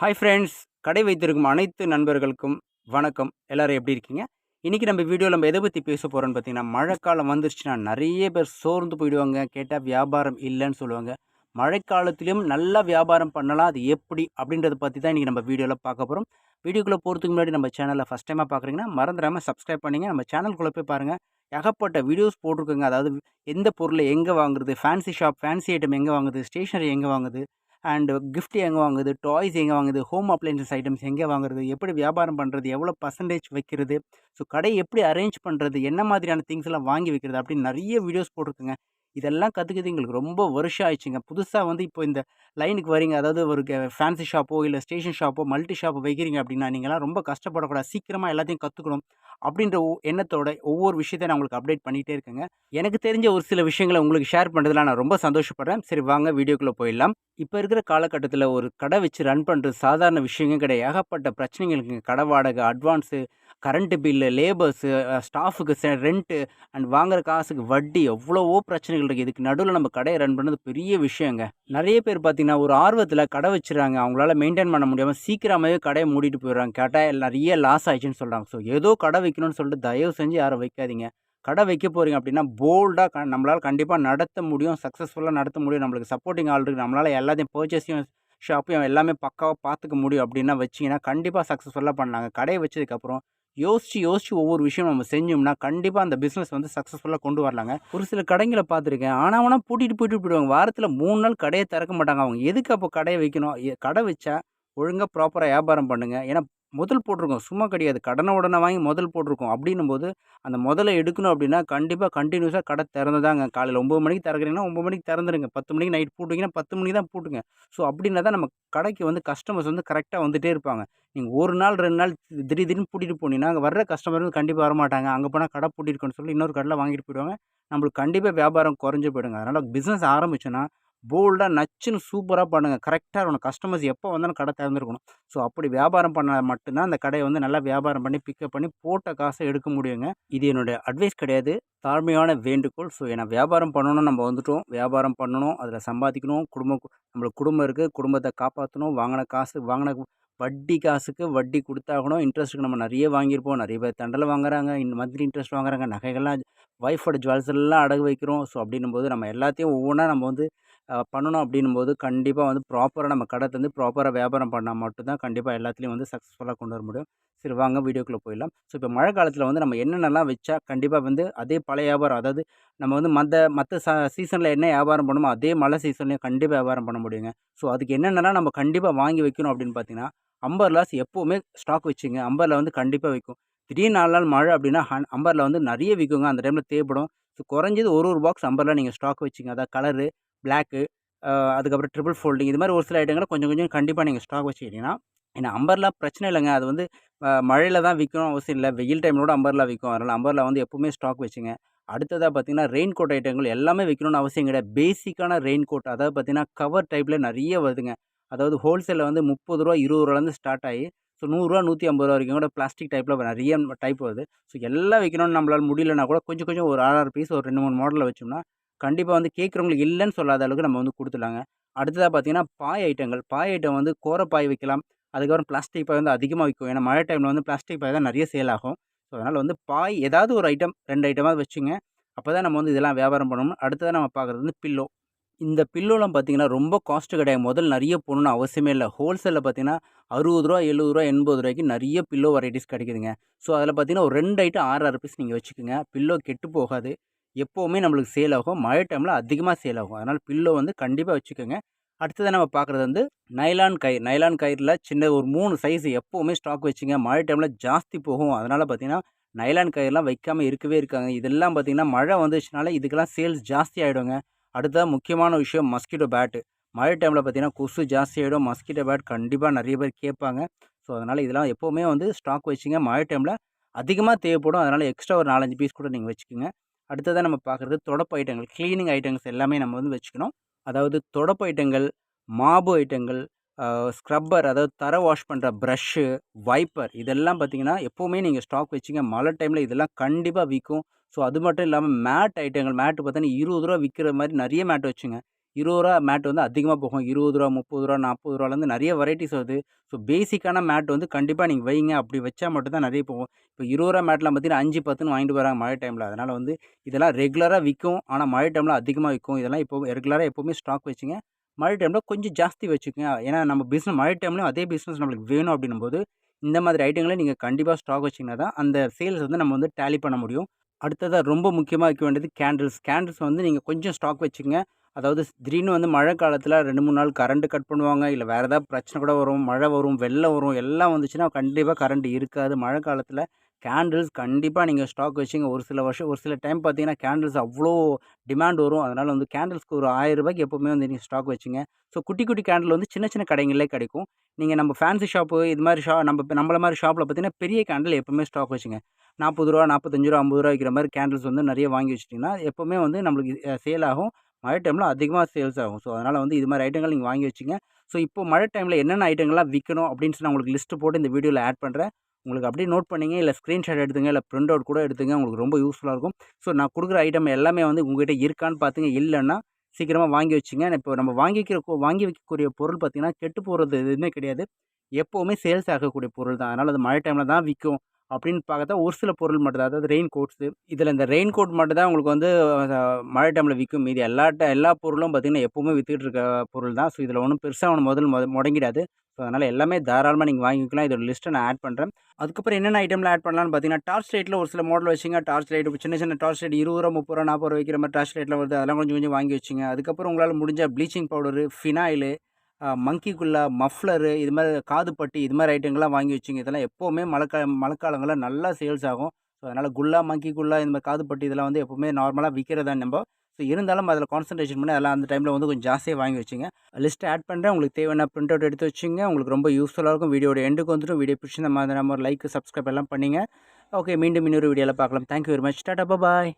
Hi friends கடை வைத்திருக்கும் அனைத்து நண்பர்களுக்கும் வணக்கம். எல்லாரும் எப்படி இருக்கீங்க? இன்றைக்கி நம்ம வீடியோவில் நம்ம எதை பற்றி பேச போகிறோன்னு பார்த்தீங்கன்னா மழைக்காலம் வந்துருச்சுன்னா நிறைய பேர் சோர்ந்து போயிடுவாங்க. கேட்டால் வியாபாரம் இல்லைன்னு சொல்லுவாங்க. மழைக்காலத்திலையும் நல்லா வியாபாரம் பண்ணலாம். அது எப்படி? அப்படின்றத பற்றி தான் இன்றைக்கி நம்ம வீடியோவில் பார்க்க போகிறோம் வீடியோக்குள்ளே போகிறதுக்கு முன்னாடி நம்ம சேனலில் ஃபஸ்ட் டைமாக பார்க்குறீங்கன்னா மறந்துடாமல் சப்ஸ்கிரைப் பண்ணிங்க. நம்ம சேனலுக்குள்ளே போய் பாருங்கள் ஏகப்பட்ட வீடியோஸ் போட்டிருக்கோங்க. அதாவது எந்த பொருளை எங்கே வாங்குறது? ஃபேன்சி ஷாப் ஃபேன்சி ஐட்டம் எங்கே வாங்குது? ஸ்டேஷனரி எங்கே வாங்குது? அண்டு கிஃப்ட் எங்கே வாங்குது? டாய்ஸ் எங்கே வாங்குது? ஹோம் அப்ளையன்சஸ் ஐட்டம்ஸ் எங்கே வாங்குறது? எப்படி வியாபாரம் பண்ணுறது எவ்வளோ பர்சன்டேஜ் வைக்கிறது? ஸோ கடை எப்படி அரேஞ்ச் பண்ணுறது என்ன மாதிரியான திங்ஸ் எல்லாம் வாங்கி வைக்கிறது? அப்படின்னு நிறைய வீடியோஸ் போட்டிருக்குங்க. இதெல்லாம் கற்றுக்கிறது எங்களுக்கு ரொம்ப வருஷம் ஆயிடுச்சுங்க. புதுசாக வந்து இப்போ இந்த லைனுக்கு வரீங்க அதாவது ஒரு ஃபேன்சி ஷாப்போ இல்லை ஸ்டேஷன் ஷாப்போ மல்டி ஷாப்போ வைக்கிறீங்க அப்படின்னா நீங்களாம் ரொம்ப கஷ்டப்படக்கூடாது. சீக்கிரமாக எல்லாத்தையும் கற்றுக்கணும் அப்படின்ற ஒ- எண்ணத்தோட ஒவ்வொரு விஷயத்தை நான் உங்களுக்கு அப்டேட் பண்ணிகிட்டே இருக்கேங்க. எனக்கு தெரிஞ்ச ஒரு சில விஷயங்களை உங்களுக்கு ஷேர் பண்ணுறதுல நான் ரொம்ப சந்தோஷப்படுறேன். சரி வாங்க வீடியோக்குள்ளே போயிடலாம். இப்போ இருக்கிற காலகட்டத்தில் ஒரு கடை வச்சு ரன் பண்ணுறது சாதாரண விஷயங்க கிடையாது. ஏகப்பட்ட பிரச்சனைகளுக்கு கடை வாடகை அட்வான்ஸு கரண்ட்டு பில்லு லேபர்ஸு ஸ்டாஃபுக்கு ரெண்ட்டு அண்ட் வாங்குற காசுக்கு வட்டி எவ்வளவோ பிரச்சனைகள் இருக்குது இதுக்கு நடுவில் நம்ம கடையை ரன் பண்ணது பெரிய விஷயங்க. நிறைய பேர் பார்த்தீங்கன்னா ஒரு ஆர்வத்தில் கடை வச்சுறாங்க. அவங்களால மெயின்டைன் பண்ண முடியாமல் சீக்கிரமாகவே கடையை மூடிட்டு போயிடுறாங்க. கேட்டால் நிறைய லாஸ் ஆயிடுச்சுன்னு சொல்கிறாங்க ஸோ ஏதோ கடை வைக்கணும்னு சொல்லிட்டு தயவு செஞ்சு யாரும் வைக்காதீங்க. கடை வைக்க போகிறீங்க அப்படின்னா போல்டாக க நம்மளால் கண்டிப்பாக நடத்த முடியும். சக்ஸஸ்ஃபுல்லாக நடத்த முடியும். நம்மளுக்கு சப்போர்ட்டிங் ஆள் இருக்குது நம்மளால் எல்லாத்தையும் பர்ச்சேஸையும் ஷாப்பையும் எல்லாமே பக்காவாக பார்த்துக்க முடியும் அப்படின்னா வச்சிங்கன்னா கண்டிப்பாக சக்ஸஸ்ஃபுல்லாக பண்ணாங்க. கடையை வச்சதுக்கப்புறம் யோசிச்சு யோசிச்சு ஒவ்வொரு விஷயம் நம்ம செஞ்சோம்னா கண்டிப்பாக அந்த பிஸ்னஸ் வந்து சக்ஸஸ்ஃபுல்லாக கொண்டு வரலாங்க. ஒரு சில கடைங்களை பார்த்துருக்கேன். ஆனால் ஆனால் பூட்டிட்டு போயிட்டு போயிடுவாங்க. வாரத்தில் மூணு நாள் கடையை திறக்க மாட்டாங்க அவங்க. எதுக்கு அப்போ கடையை வைக்கணும்? கடை வச்சா ஒழுங்காக ப்ராப்பராக வியாபாரம் பண்ணுங்கள் ஏன்னா முதல் போட்டிருக்கோம். சும்மா கிடையாது. கடனை உடனே வாங்கி முதல் போட்டிருக்கோம். அப்படின்னும் போது அந்த முதல்ல எடுக்கணும் அப்படின்னா கண்டிப்பாக கண்டினியூஸாக கடை திறந்துதாங்க. காலையில் ஒம்பது மணிக்கு திறக்கிறீங்கன்னா ஒம்பது மணிக்கு திறந்துருங்க. பத்து மணிக்கு நைட் போட்டிங்கன்னா பத்து மணிக்கு தான் போட்டுங்க. ஸோ அப்படின்னா தான் நம்ம கடைக்கு வந்து கஸ்டமர்ஸ் வந்து கரெக்டாக வந்துட்டே இருப்பாங்க. நீங்கள் ஒரு நாள் ரெண்டு நாள் திடீர் திடீர்னு பூட்டிட்டு போனீங்கன்னா அங்கே வர்ற கஸ்டமர் வந்து கண்டிப்பாக வரமாட்டாங்க. அங்கே போனால் கடை பூட்டிருக்கோன்னு சொல்லி இன்னொரு கடையில் வாங்கிட்டு போயிடுவாங்க. நம்மளுக்கு கண்டிப்பாக வியாபாரம் குறைஞ்சி போயிடுங்க. அதனால் பிஸ்னஸ் ஆரம்பிச்சோன்னா போல்டாக நச்சுன்னு சூப்பராக பண்ணுங்கள் கரெக்டாக இருக்கணும். கஸ்டமர்ஸ் எப்போ வந்தாலும் கடை திறந்துருக்கணும். ஸோ அப்படி வியாபாரம் பண்ணால் மட்டும்தான் அந்த கடையை வந்து நல்லா வியாபாரம் பண்ணி பிக்கப் பண்ணி போட்ட காசை எடுக்க முடியுங்க. இது என்னுடைய அட்வைஸ் கிடையாது. தாழ்மையான வேண்டுகோள். ஸோ ஏன்னா வியாபாரம் பண்ணணும் நம்ம வந்துட்டோம். வியாபாரம் பண்ணணும் அதில் சம்பாதிக்கணும். குடும்பம் நம்மளுக்கு குடும்பம் இருக்குது குடும்பத்தை காப்பாற்றணும் வாங்கின காசு வாங்கின வட்டி காசுக்கு வட்டி கொடுத்தாகணும். இன்ட்ரெஸ்ட்டுக்கு நம்ம நிறைய வாங்கியிருப்போம். நிறைய பேர் தண்டலை வாங்குறாங்க. இந்த மந்த்லி இன்ட்ரெஸ்ட் வாங்குறாங்க. நகைகள்லாம் ஒய்ஃபோட ஜுவல்ஸ் எல்லாம் அடகு வைக்கிறோம். ஸோ அப்படின்னும் போது நம்ம எல்லாத்தையும் ஒவ்வொன்றா நம்ம வந்து பண்ணணும் அப்படின்னும் போது கண்டிப்பாக வந்து ப்ராப்பராக நம்ம கடை தந்து ப்ராப்பராக வியாபாரம் பண்ணால் மட்டும்தான் கண்டிப்பாக எல்லாத்துலேயும் வந்து சக்ஸஸ்ஃபுல்லாக கொண்டு வர முடியும். சரி வாங்க வீடியோக்குள்ளே போயிடலாம். ஸோ இப்போ மழை காலத்தில் வந்து நம்ம என்னென்னலாம் வச்சா கண்டிப்பாக வந்து அதே பழைய வியாபாரம் அதாவது நம்ம வந்து மற்ற மற்ற ச சீசனில் என்ன வியாபாரம் பண்ணுமோ அதே மழை சீசன்லேயும் கண்டிப்பாக வியாபாரம் பண்ண முடியுங்க. ஸோ அதுக்கு என்னென்னலாம் நம்ம கண்டிப்பாக வாங்கி வைக்கணும் அப்படின்னு பார்த்தீங்கன்னா அம்பர்லாஸ் எப்போவுமே ஸ்டாக் வச்சுங்க. அம்பரில் வந்து கண்டிப்பாக விற்கும் திடீர் நாலு நாள் மழை அப்படின்னா ஹன் அம்பரில் வந்து நிறைய விற்குங்க அந்த டைமில் தேவைப்படும் ஸோ குறைஞ்சது ஒரு ஒரு பாக்ஸ் அம்பரில் நீங்கள் ஸ்டாக் வச்சுங்க. அதாவது கலரு பிளாக்கு அதுக்கப்புறம் ட்ரிபிள் ஃபோல்டிங் இது மாதிரி ஒரு சில ஐட்டங்களை கொஞ்சம் கொஞ்சம் கண்டிப்பாக நீங்கள் ஸ்டாக் வச்சுக்கிட்டீங்கன்னா ஏன்னா அம்பர்லாம் பிரச்சனை இல்லைங்க. அது வந்து மழையில் தான் விற்கணும் அவசியம் இல்லை. வெயில் டைமில் அம்பர்லாம் விற்கும். அதனால் அம்பர்லா வந்து எப்போவுமே ஸ்டாக் வச்சுங்க. அடுத்ததாக பார்த்தீங்கன்னா ரெயின் கோட் ஐட்டங்கள் எல்லாமே விற்கணும்னு அவசியம் கிடையாது. பேசிக்கான ரெயின் கோட் அதாவது பார்த்தீங்கன்னா கவர் டைப்பில் நிறைய வருதுங்க. அதாவது ஹோல்சேலில் வந்து முப்பது ரூபா இருபது ரூபாலேருந்து ஸ்டார்ட் ஆகி ஸோ நூறுரூவா நூற்றி ஐம்பது ரூபா வரைக்கும் கூட பிளாஸ்டிக் டைப்பில் நிறைய டைப் வருது. ஸோ எல்லாம் வைக்கணும்னு நம்மளால் முடியலன்னா கூட கொஞ்சம் கொஞ்சம் ஒரு ஆறு ஆறு பீஸ் ஒரு ரெண்டு மூணு மாடலில் வச்சோம்னா கண்டிப்பாக வந்து கேட்குறவங்களுக்கு இல்லைன்னு சொல்லாத அளவுக்கு நம்ம வந்து கொடுத்துலாங்க அடுத்ததாக பார்த்தீங்கன்னா பாய் ஐட்டங்கள். பாய் ஐட்டம் வந்து கோரப்பாய் பாய் வைக்கலாம். அதுக்கப்புறம் பிளாஸ்டிக் பாய் வந்து அதிகமாக விற்கும் ஏன்னா மழை டைமில் வந்து பிளாஸ்டிக் பாய் தான் நிறைய சேல் ஆகும். ஸோ அதனால் வந்து பாய் ஏதாவது ஒரு ஐட்டம் ரெண்டு ஐட்டமாக வச்சுங்க. அப்போ தான் நம்ம வந்து இதெல்லாம் வியாபாரம் பண்ணணும். அடுத்ததாக நம்ம பார்க்குறது வந்து பில்லோ இந்த பில்லோலாம் பார்த்தீங்கன்னா ரொம்ப காஸ்ட்டு கிடையாது. முதல்ல நிறைய போகணுன்னு அவசியமே இல்லை. ஹோல்சேலில் பார்த்தீங்கன்னா அறுபது ரூபா எழுபது ரூபா எண்பது ரூபாய்க்கு நிறைய பில்லோ வெரைட்டிஸ் கிடைக்குதுங்க. ஸோ அதில் பார்த்தீங்கன்னா ஒரு ரெண்டு ஐட்டம் ஆறு ஆறு பீஸ் நீங்கள் வச்சுக்கோங்க. பில்லோ கெட்டு போகாது. எப்போவுமே நம்மளுக்கு சேல் ஆகும் மழை டைமில் அதிகமாக சேல் ஆகும் அதனால் பில்லோ வந்து கண்டிப்பாக வச்சுக்கோங்க. அடுத்தது நம்ம பார்க்குறது வந்து நைலான் கயிறு. நைலான் கயிறில் சின்ன ஒரு மூணு சைஸ் எப்போவுமே ஸ்டாக் வச்சுங்க. மழை டைமில் ஜாஸ்தி போகும். அதனால் பார்த்தீங்கன்னா நைலான் கயிறுலாம் வைக்காமல் இருக்கவே இருக்காங்க. இதெல்லாம் பார்த்தீங்கன்னா மழை வந்துச்சுனால இதுக்கெல்லாம் சேல்ஸ் ஜாஸ்தி ஆகிடுங்க அடுத்ததாக முக்கியமான விஷயம் மஸ்கிட்டோ பேட்டு மழை டைமில் பார்த்தீங்கன்னா கொசு ஜாஸ்தி ஆகிடும் மஸ்கிட்டோ பேட் கண்டிப்பாக நிறைய பேர் கேட்பாங்க. ஸோ அதனால் இதெல்லாம் எப்போவுமே வந்து ஸ்டாக் வச்சுங்க. மழை டைமில் அதிகமாக தேவைப்படும். அதனால் எக்ஸ்ட்ரா ஒரு நாலஞ்சு பீஸ் கூட நீங்கள் வச்சுக்கோங்க. அடுத்ததாக நம்ம பார்க்குறது தொடப்பு ஐட்டங்கள். க்ளீனிங் ஐட்டம்ஸ் எல்லாமே நம்ம வந்து வச்சுக்கணும். அதாவது தொடப்பு ஐட்டங்கள் மாபு ஐட்டங்கள் ஸ்க்ரப்பர் அதாவது தர வாஷ் பண்ணுற ப்ரஷ்ஷு வைப்பர் இதெல்லாம் பார்த்தீங்கன்னா எப்போவுமே நீங்கள் ஸ்டாக் வச்சிங்க. மழை டைமில் இதெல்லாம் கண்டிப்பாக விற்கும் ஸோ அது மட்டும் இல்லாமல் மேட் ஐட்டங்கள் மேட்டு பார்த்தீங்கன்னா இருபது ரூபா விற்கிற மாதிரி நிறைய மேட் வச்சுங்க. இருபது ரூபா மேட் வந்து அதிகமாக போகும். இருபது ரூபா முப்பது ரூபா நாற்பது ரூபாலேருந்து நிறைய வெரைட்டிஸ் வருது. ஸோ பேசிக்கான மேட் வந்து கண்டிப்பாக நீங்கள் வைங்க. அப்படி வச்சா மட்டும்தான் நிறைய போகும். இப்போ இருபது ரூபா மேட்லாம் பார்த்தீங்கன்னா அஞ்சு பத்துன்னு வாங்கிட்டு வராங்க மழை டைமில் அதனால் வந்து இதெல்லாம் ரெகுலராக விற்கும். ஆனால் மழை டைமில் அதிகமாக விற்கும். இதெல்லாம் இப்போ ரெகுலராக எப்போவுமே ஸ்டாக் வச்சுங்க. மழை டைமில் கொஞ்சம் ஜாஸ்தி வச்சுக்கோங்க. ஏன்னா நம்ம பிஸ்னஸ் மழை டைம்லையும் அதே பிஸ்னஸ் நம்மளுக்கு வேணும் அப்படின்னும் போது இந்த மாதிரி ஐட்டங்களை நீங்கள் கண்டிப்பாக ஸ்டாக் வச்சிங்கன்னா தான் அந்த சேல்ஸ் வந்து நம்ம வந்து டேலி பண்ண முடியும். அடுத்ததாக ரொம்ப முக்கியமாக வைக்க வேண்டியது கேண்டில்ஸ் கேண்டில்ஸ் வந்து நீங்கள் கொஞ்சம் ஸ்டாக் வச்சுக்கோங்க. அதாவது திடீர்னு வந்து மழை காலத்தில் ரெண்டு மூணு நாள் கரண்ட்டு கட் பண்ணுவாங்க இல்லை வேறு ஏதாவது பிரச்சனை கூட வரும் மழை வரும் வெள்ளம் வரும் எல்லாம் வந்துச்சுன்னா கண்டிப்பாக கரண்ட் இருக்காது. மழை காலத்தில் கேண்டில்ஸ் கண்டிப்பாக நீங்கள் ஸ்டாக் வச்சுங்க. ஒரு சில வருஷம் ஒரு சில டைம் பார்த்தீங்கன்னா கேண்டில்ஸ் அவ்வளோ டிமாண்ட் வரும். அதனால் வந்து கேண்டில்ஸ்க்கு ஒரு ஆயிரம் ரூபாய்க்கு எப்போவுமே வந்து நீங்கள் ஸ்டாக் வச்சுங்க. ஸோ குட்டி குட்டி கேண்டில் வந்து சின்ன சின்ன கடைங்களே கிடைக்கும். நீங்கள் நம்ம ஃபேன்சி ஷாப்பு இது மாதிரி ஷா நம்ம நம்மள மாதிரி ஷாப்பில் பார்த்தீங்கன்னா பெரிய கேண்டில் எப்போவுமே ஸ்டாக் வச்சுங்க. நாற்பது ரூபா நாற்பத்தஞ்சு ரூபா ஐம்பது ரூபா விற்கிற மாதிரி கேண்டில்ஸ் வந்து நிறைய வாங்கி வச்சிட்டிங்கன்னா எப்போவுமே வந்து நம்மளுக்கு சேல் ஆகும். மழை டைமில் அதிகமாக சேல்ஸ் ஆகும். ஸோ அதனால் வந்து இது மாதிரி ஐட்டங்கள் நீங்கள் வாங்கி வச்சுங்க. ஸோ இப்போ மழை டைமில் என்னென்ன ஐட்டங்கள்லாம் விற்கணும் அப்படின்னு சொல்லி நான் உங்களுக்கு லிஸ்ட்டு போட்டு இந்த வீடியோவில் ஆட் பண்ணுறேன் உங்களுக்கு அப்படியே நோட் பண்ணிங்க. இல்லை ஸ்க்ரீன்ஷாட் எடுத்துங்க. இல்லை பிரிண்ட் அவுட் கூட எடுத்துங்க. உங்களுக்கு ரொம்ப யூஸ்ஃபுல்லாக இருக்கும். ஸோ நான் கொடுக்குற ஐட்டம் எல்லாமே வந்து உங்கள்கிட்ட இருக்கான்னு பார்த்துங்க இல்லைன்னா சீக்கிரமாக வாங்கி வச்சுங்க. இப்போ நம்ம வாங்கிக்கிற வாங்கி வைக்கக்கூடிய பொருள் பார்த்திங்கன்னா கெட்டு போகிறது எதுவுமே கிடையாது. எப்போவுமே சேல்ஸ் ஆகக்கூடிய பொருள் தான். அதனால் அது மழை டைமில் தான் விற்கும் அப்படின்னு பார்த்தா ஒரு சில பொருள் மட்டும் தான் அதாவது ரெயின் கோட்ஸு இதில் இந்த ரெயின் கோட் மட்டும் தான் உங்களுக்கு வந்து மழை டைமில் விற்கும். மீதி எல்லா எல்லா பொருளும் பார்த்திங்கன்னா எப்போவுமே விற்றுக்கிட்டு இருக்க பொருள் தான். ஸோ இதில் ஒன்றும் பெருசாக ஒன்று முதல் முத முடங்கிடாது. ஸோ அதனால் எல்லாமே தாராளமாக நீங்கள் வாங்கிக்கலாம். இதோட லிஸ்ட்டை நான் ஆட் பண்ணுறேன் அதுக்கப்புறம் என்னென்ன ஐட்டமில் ஆட் பண்ணலாம்னு பார்த்தீங்கன்னா டார்ச் லைட்டில் ஒரு சில மாடல் வச்சிங்க. டார்ச் லைட் சின்ன சின்ன டார்ச் லைட் இருபது ரூபா முப்பது ரூபா நாற்பது ரூபா வைக்கிற மாதிரி டார்ச் லைட்டில் வருது. அதெல்லாம் கொஞ்சம் கொஞ்சம் வாங்கி வச்சுங்க. அதுக்கப்புறம் உங்களால் முடிஞ்ச ப்ளீச்சிங் பவுடரு ஃபினாயிலு மங்கி குல்லா மஃப்ளரு இது மாதிரி காதுப்பட்டி இது மாதிரி ஐட்டங்கள்லாம் வாங்கி வச்சுங்க. இதெல்லாம் எப்போவுமே மழைக்கா மழைக்காலங்களில் நல்லா சேல்ஸ் ஆகும். ஸோ அதனால் குல்லா மங்கி குல்லா இந்த மாதிரி காதுப்பட்டி இதெல்லாம் வந்து எப்போவுமே நார்மலாக விற்கிறதா நம்ம. ஸோ இருந்தாலும் அதில் கான்சன்ட்ரேஷன் பண்ணி அதெல்லாம் அந்த டைமில் வந்து கொஞ்சம் ஜாஸ்தியாக வாங்கி வச்சுங்க. லிஸ்ட் ஆட் பண்ணுறேன் உங்களுக்கு தேவையான பிரிண்ட் அவுட் எடுத்து வச்சுங்க. உங்களுக்கு ரொம்ப யூஸ்ஃபுல்லாக இருக்கும். வீடியோட எண்டுக்கு வந்துடும் வீடியோ பிடிச்சி நம்ம நம்ம லைக் சப்ஸ்கிரைப் எல்லாம் பண்ணிங்க. ஓகே மீண்டும் இன்னொரு வீடியோவில் பார்க்கலாம். Thank you very much tata bye